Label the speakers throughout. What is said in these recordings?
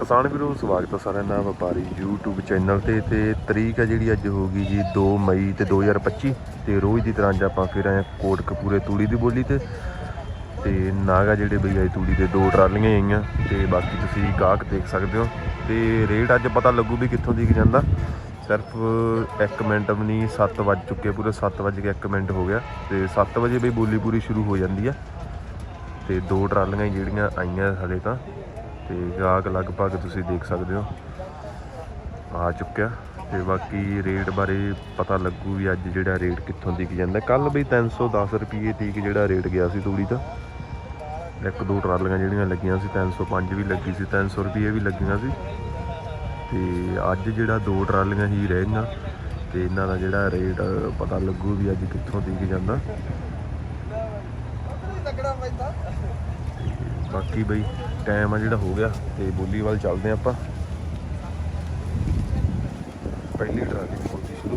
Speaker 1: ਕਿਸਾਨ ਵੀਰੋ, ਸਵਾਗਤ ਹੈ ਸਾਰਿਆਂ ਦਾ ਵਪਾਰੀ YouTube ਚੈਨਲ ਤੇ ਤੇ ਤਰੀਕ ਹੈ ਜਿਹੜੀ ਅੱਜ ਹੋ ਗਈ ਜੀ 2 ਮਈ ਤੇ 2025 ਤੇ ਰੋਜ਼ ਦੀ ਤਰ੍ਹਾਂ ਅੱਜ ਆਪਾਂ ਫਿਰ ਆਏ ਹਾਂ ਕੋਟਕਪੂਰੇ ਤੂੜੀ ਦੀ ਬੋਲੀ ਤੇ ਤੇ ਨਾਗਾ ਜਿਹੜੇ ਬਈ ਆਈ ਤੂੜੀ ਦੇ ਦੋ ਟਰਾਲੀਆਂ ਆਈਆਂ, ਤੇ ਬਾਕੀ ਤੁਸੀਂ ਗਾਹਕ ਦੇਖ ਸਕਦੇ ਹੋ, ਤੇ ਰੇਟ ਅੱਜ ਪਤਾ ਲੱਗੂ ਵੀ ਕਿੱਥੋਂ ਦੀ ਜਾਂਦਾ। ਸਿਰਫ 1 ਮਿੰਟ ਵੀ ਨਹੀਂ 7 ਵੱਜ ਚੁੱਕੇ ਪੂਰੇ 7 ਵੱਜ ਕੇ 1 ਮਿੰਟ ਹੋ ਗਿਆ, ਤੇ 7 ਵਜੇ ਬਈ ਬੋਲੀ ਪੂਰੀ ਸ਼ੁਰੂ ਹੋ ਜਾਂਦੀ ਆ, ਤੇ ਦੋ ਟਰਾਲੀਆਂ ਜਿਹੜੀਆਂ ਆਈਆਂ ਹਲੇ ਤਾਂ। ਤੇ ਗਾਹਕ ਲਗਭਗ ਤੁਸੀਂ ਦੇਖ ਸਕਦੇ ਹੋ। ਆ ਚੁੱਕਿਆ। ਤੇ ਬਾਕੀ ਰੇਟ ਬਾਰੇ ਪਤਾ ਲੱਗੂ ਵੀ ਅੱਜ ਜਿਹੜਾ ਰੇਟ ਕਿੱਥੋਂ ਦੀ ਜਾਂਦਾ। ਕੱਲ ਬਈ 310 ਰੁਪਏ ਤੀਕ ਜਿਹੜਾ ਰੇਟ ਗਿਆ ਸੀ ਤੂੜੀ ਦਾ। ਇੱਕ ਦੋ ਟਰਾਲੀਆਂ ਜਿਹੜੀਆਂ ਲੱਗੀਆਂ ਸੀ 305 ਵੀ ਲੱਗੀ ਸੀ 300 ਰੁਪਏ ਵੀ ਲੱਗੀਆਂ ਸੀ। ਤੇ ਅੱਜ ਜਿਹੜਾ ਦੋ ਟਰਾਲੀਆਂ ਹੀ ਰਹਿ ਗਈਆਂ। ਤੇ ਇਹਨਾਂ ਦਾ ਜਿਹੜਾ ਰੇਟ ਪਤਾ ਲੱਗੂ ਵੀ ਅੱਜ ਕਿੱਥੋਂ ਦੀ ਜਾਂਦਾ। ਬਾਕੀ ਬਈ ਟਾਈਮ ਆ ਜਿਹੜਾ ਹੋ ਗਿਆ ਤੇ ਬੋਲੀ ਵੱਲ ਚੱਲਦੇ ਆਪਾਂ। ਪਹਿਲੀ ਟਰਾਲੀ ਦੀ ਬੋਲੀ ਸ਼ੁਰੂ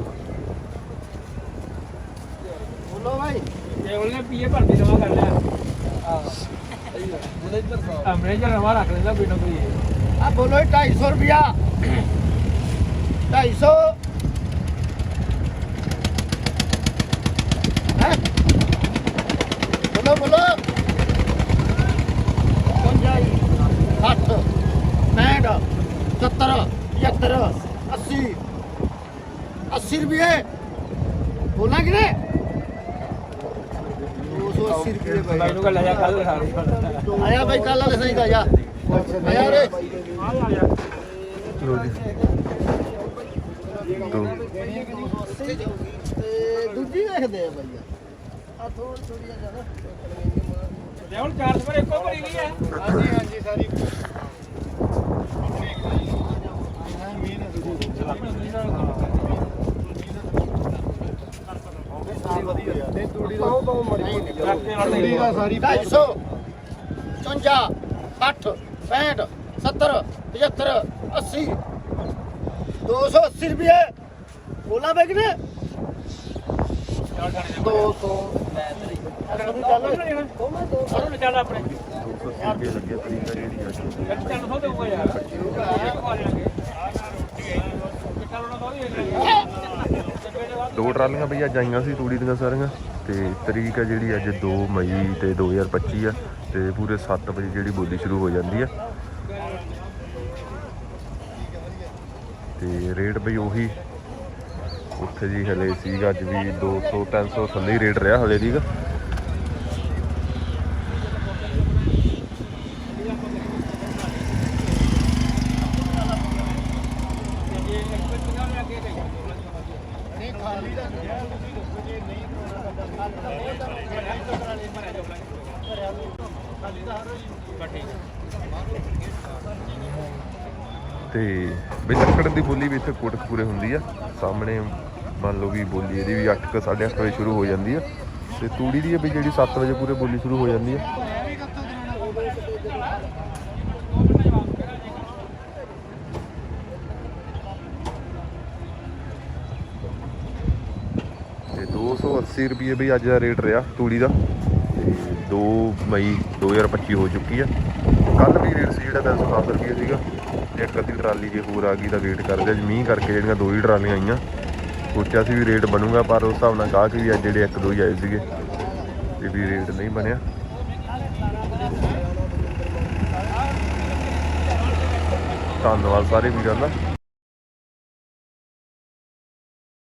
Speaker 2: ਬੋਲੋ ਭਾਈ
Speaker 3: ਇਹ ਉਹਨੇ ਪੀਏ ਭਰਤੀ ਨਵਾਂ ਕਰ ਲਿਆ। ਅੰਮ੍ਰਿਤਸਰ ਨਵਾਂ ਰੱਖ ਲੈਂਦਾ ਕੋਈ ਨਾ ਕੋਈ
Speaker 2: ਆ ਬੋਲੋ 250 ਰੁਪਿਆ 250 ਹੈ ਬੋਲੋ ਬੋਲੋ 50 60 65 70 75 80 80 ਰੁਪਏ। ਬੋਲਾਂ ਕਿ ਨਹੀਂ 280 ਰੁਪਏ
Speaker 3: ਬਾਈ।
Speaker 2: ਭਾਈ
Speaker 3: ਨੂੰ ਗੱਲ ਲਿਆ ਕੱਲ ਲਿਖਾ ਰਹੀ
Speaker 2: ਆਇਆ ਭਾਈ ਕੱਲ ਵਾਲੇ ਸਹੀ ਦਾ ਜਾ। ਆਇਆ ਰੇ
Speaker 1: ਲੋ ਜੀ। ਦੋ।
Speaker 2: ਤੇ ਦੂਜੀ ਦੇਖਦੇ ਆ ਭਾਈ ਆ ਥੋੜੀ ਥੋੜੀ ਜ਼ਿਆਦਾ।
Speaker 3: ਹੁਣ 400 ਪਰ ਇੱਕੋ ਭਰੀ ਗਈ ਹੈ।
Speaker 2: ਹਾਂਜੀ ਹਾਂਜੀ ਸਾਰੀ।
Speaker 3: ਰੱਖਦੇ ਨਾਲ ਦੇ
Speaker 2: ਸਾਰੀ 250 54 60 65 70 75 80 280 ਰੁਪਏ ਬੋਲਾਂ ਬੈਗ ਨੇ 200
Speaker 3: ਉਹਨੂੰ ਚੱਲ ਆਪਣੇ
Speaker 1: 280 ਰੁਪਏ ਤਰੀਕਾ ਜਿਹੜੀ ਅੱਜ
Speaker 3: ਚੱਲ ਸੋ ਦੇਊਗਾ ਯਾਰ ਇੱਕ ਪਾ ਲਿਆਂਗੇ ਚੱਲ ਉਹਨਾਂ ਤੋਂ ਵੀ
Speaker 1: ਦੋ ਟਰਾਲੀਆਂ ਬਈ, ਅੱਜ ਆਈਆਂ ਸੀ ਤੂੜੀ ਦੀਆਂ ਸਾਰੀਆਂ। ਤੇ ਤਰੀਕ ਆ ਜਿਹੜੀ ਅੱਜ 2 ਮਈ ਤੇ 2025 ਆ, ਤੇ ਪੂਰੇ 7 ਵਜੇ ਜਿਹੜੀ ਬੋਲੀ ਸ਼ੁਰੂ ਹੋ ਜਾਂਦੀ ਆ। ਤੇ ਰੇਟ ਬਈ ਉਹੀ। ਉੱਥੇ ਜੀ ਹਲੇ ਸੀਗਾ ਅੱਜ ਵੀ 200 300 ਥੱਲੇ ਰੇਟ ਰਿਹਾ ਹਲੇ ਦੀਗਾ ਤੇ ਵੀ ਦੀ ਬੋਲੀ ਵੀ ਇੱਥੇ ਕੋਟਕਪੂਰੇ ਹੁੰਦੀ ਆ। ਸਾਹਮਣੇ ਮੰਨ ਲਓ ਵੀ ਬੋਲੀ ਇਹਦੀ ਵੀ 8 8:30 ਵਜੇ ਸ਼ੁਰੂ ਹੋ ਜਾਂਦੀ ਆ। ਤੇ ਤੂੜੀ ਦੀ ਵੀ ਜਿਹੜੀ 7 ਵਜੇ ਪੂਰੇ ਬੋਲੀ ਸ਼ੁਰੂ ਹੋ ਜਾਂਦੀ ਆ। 280 ਰੁਪਏ ਵੀ ਅੱਜ ਦਾ ਰੇਟ ਰਿਹਾ ਤੂੜੀ ਦਾ। ਤੇ 2 ਮਈ 2025 ਹੋ ਚੁੱਕੀ ਆ। ਕੱਲ ਵੀ ਰੇਟ ਸੀ ਜਿਹੜਾ 310 ਰੁਪਏ ਸੀਗਾ। ਇੱਕ ਅੱਧੀ ਟਰਾਲੀ ਜੇ ਹੋਰ ਆ ਗਈ ਤਾਂ ਵੇਟ ਕਰਦੇ ਅੱਜ ਮੀਂਹ ਕਰਕੇ ਜਿਹੜੀਆਂ ਦੋ ਹੀ ਟਰਾਲੀਆਂ ਆਈਆਂ। ਸੋਚਿਆ ਸੀ ਵੀ ਰੇਟ ਬਣੂਗਾ, ਪਰ ਉਸ ਹਿਸਾਬ ਨਾਲ ਗਾਹਕ ਵੀ ਅੱਜ ਜਿਹੜੇ ਇੱਕ ਦੋ ਹੀ ਆਏ ਸੀਗੇ। ਇਹ ਵੀ ਰੇਟ ਨਹੀਂ ਬਣਿਆ। ਧੰਨਵਾਦ ਸਾਰੇ ਵੀਰਾਂ ਦਾ।